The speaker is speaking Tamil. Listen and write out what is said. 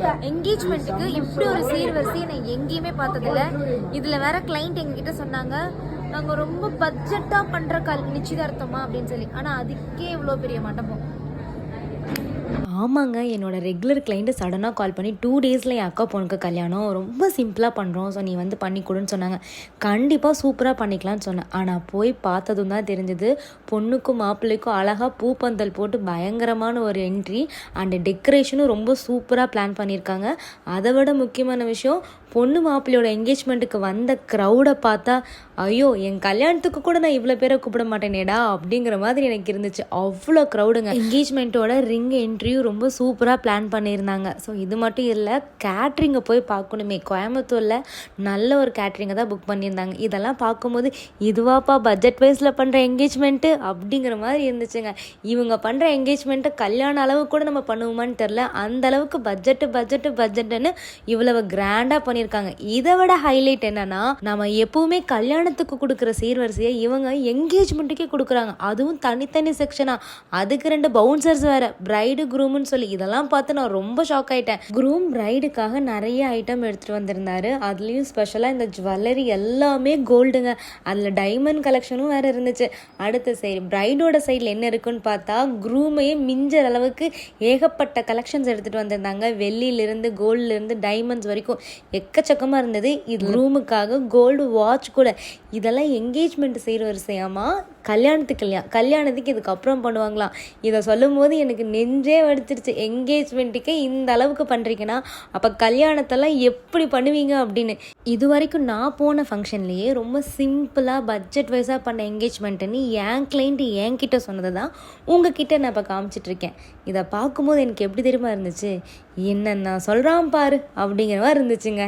என்கேஜ்மெண்ட்டுக்கு இப்படி ஒரு சீர்வரிசையை நான் எங்கேயுமே பார்த்ததில்ல. இதில் வேற கிளைண்ட் எங்ககிட்ட சொன்னாங்க நாங்கள் ரொம்ப பட்ஜெட்டாக பண்ணுற கல் நிச்சயதார்த்தமா? அப்படின்னு சொல்லி. ஆனால் அதுக்கே இவ்வளோ பெரிய மண்டபம். ஆமாங்க என்னோட ரெகுலர் கிளைண்ட்டு சடனாக கால் பண்ணி டூ டேஸில் என் அக்கா பொண்ணுக்கு கல்யாணம். ரொம்ப சிம்பிளாக பண்ணுறோம் ஸோ நீ வந்து பண்ணி கொடுன்னு சொன்னாங்க. கண்டிப்பாக சூப்பராக பண்ணிக்கலாம்னு சொன்னேன். ஆனால் போய் பார்த்ததும் தான் தெரிஞ்சது பொண்ணுக்கும் மாப்பிள்ளைக்கும் அழகாக பூப்பந்தல் போட்டு பயங்கரமான ஒரு என்ட்ரி அண்டு டெக்கரேஷனும் ரொம்ப சூப்பராக பிளான் பண்ணியிருக்காங்க. அதை விட முக்கியமான விஷயம் பொண்ணு மாப்பிள்ளையோட என்கேஜ்மெண்ட்டுக்கு வந்த க்ரௌடை பார்த்தா ஐயோ என் கல்யாணத்துக்கு கூட நான் இவ்வளோ பேரை கூப்பிட மாட்டேனேடா அப்படிங்கிற மாதிரி எனக்கு இருந்துச்சு. அவ்வளோ க்ரௌடுங்க என்கேஜ்மெண்ட்டோட ரிங் என்ட்ரியும் ரொம்ப சூப்பராக பிளான் பண்ணியிருந்தாங்க. ஸோ இது மட்டும் இல்லை கேட்ரிங்கை போய் பார்க்கணுமே. கோயம்புத்தூரில் நல்ல ஒரு கேட்ரிங்கை தான் புக் பண்ணியிருந்தாங்க. இதெல்லாம் பார்க்கும்போது இதுவாப்பா பட்ஜெட் வைஸில் பண்ணுற என்கேஜ்மெண்ட்டு அப்படிங்கிற மாதிரி இருந்துச்சுங்க. இவங்க பண்ணுற என்கேஜ்மெண்ட்டை கல்யாண அளவு கூட நம்ம பண்ணுவோமான்னு தெரில அந்த அளவுக்கு பட்ஜெட்டு பட்ஜெட்டு பட்ஜெட்டுன்னு இவ்வளவு கிராண்டாக பண்ணியிருக்காங்க. இதை விட ஹைலைட் என்னன்னா நம்ம எப்பவுமே கல்யாணத்துக்கு கொடுக்குற சீர்வரிசையை இவங்க என்கேஜ்மெண்ட்டுக்கே கொடுக்குறாங்க. அதுவும் தனித்தனி செக்ஷனா அதுக்கு ரெண்டு பவுன்சர்ஸ் வேற. பிரைடு குரூம்னு சொல்லி இதெல்லாம் பார்த்து நான் ரொம்ப ஷாக் ஆயிட்டேன். குரூம் பிரைடுக்காக நிறைய ஐட்டம் எடுத்துட்டு வந்திருந்தாரு. அதுலயும் ஸ்பெஷலாக இந்த ஜுவல்லரி எல்லாமே கோல்டுங்க அதில் டைமண்ட் கலெக்ஷனும் வேற இருந்துச்சு. அடுத்த சைடு பிரைடோட சைடில் என்ன இருக்குன்னு பார்த்தா குரூமையே மிஞ்சற அளவுக்கு ஏகப்பட்ட கலெக்ஷன்ஸ் எடுத்துட்டு வந்திருந்தாங்க. வெள்ளியிலிருந்து கோல்ட்லேருந்து டைமண்ட்ஸ் வரைக்கும். எக்கச்சக்கமாக இருந்தது. இது ரூமுக்காக கோல்டு வாட்ச் கூட. இதெல்லாம் என்கேஜ்மெண்ட் செய்கிற வரிசையாமா கல்யாணத்துக்கு இல்லையா? கல்யாணத்துக்கு இதுக்கப்புறம் பண்ணுவாங்களாம் இதை சொல்லும் போது எனக்கு நெஞ்சே வடிச்சிருச்சு. என்கேஜ்மெண்ட்டுக்கே இந்த அளவுக்கு பண்ணுறீங்கன்னா அப்போ கல்யாணத்தெல்லாம் எப்படி பண்ணுவீங்க அப்படின்னு? இது வரைக்கும் நான் போன ஃபங்க்ஷன்லேயே ரொம்ப சிம்பிளாக பட்ஜெட் வைஸாக பண்ண என்கேஜ்மெண்ட்டுன்னு என் கிளைண்ட்டு என்கிட்ட சொன்னதை தான் உங்ககிட்ட நான் இப்போ காமிச்சிட்ருக்கேன் இதை பார்க்கும்போது எனக்கு எப்படி தெரியுமா இருந்துச்சு? என்னென்ன சொல்கிறான் பாரு அப்படிங்கிற மாதிரி இருந்துச்சுங்க.